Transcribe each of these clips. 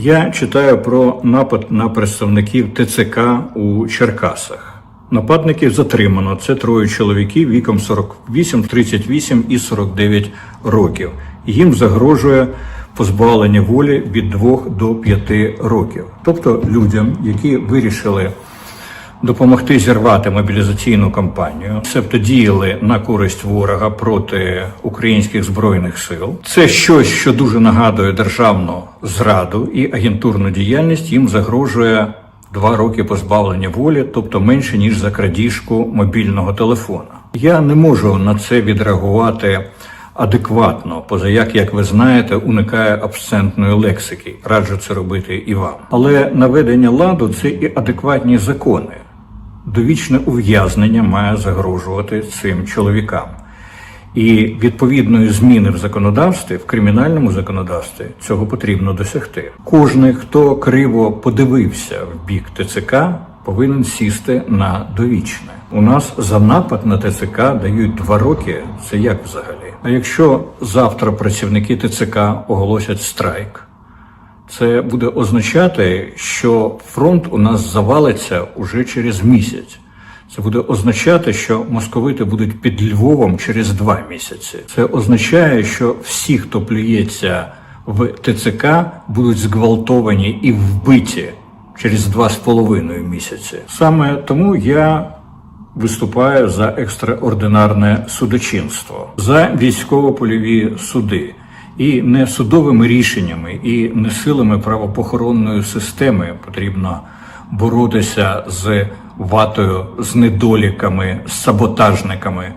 Я читаю про напад на представників ТЦК у Черкасах. Нападників затримано. Це троє чоловіків віком 48, 38 і 49 років. Їм загрожує позбавлення волі від 2 до 5 років. Тобто людям, які вирішили допомогти зірвати мобілізаційну кампанію, себто діяли на користь ворога проти українських збройних сил. Це щось, що дуже нагадує державну зраду і агентурну діяльність. Їм загрожує два роки позбавлення волі, тобто менше ніж за крадіжку мобільного телефона. Я не можу на це відреагувати. Адекватно, поза як, як ви знаєте, уникає абсцентної лексики. Раджу це робити і вам. Але наведення ладу це і адекватні закони. Довічне ув'язнення має загрожувати цим чоловікам. І відповідної зміни в законодавстві, в кримінальному законодавстві, цього потрібно досягти. Кожний, хто криво подивився в бік ТЦК, повинен сісти на довічне. У нас за напад на ТЦК дають два роки. Це як взагалі? А якщо завтра працівники ТЦК оголосять страйк, це буде означати, що фронт у нас завалиться уже через місяць. Це буде означати, що московити будуть під Львовом через два місяці. Це означає, що всі, хто плюється в ТЦК, будуть зґвалтовані і вбиті через два з половиною місяці. Саме тому я виступаю за екстраординарне судочинство, за військово-польові суди. І не судовими рішеннями, і не силами правопохоронної системи потрібно боротися з ватою, з недоліками, з саботажниками.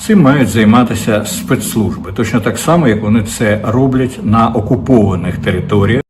Цим мають займатися спецслужби, точно так само, як вони це роблять на окупованих територіях.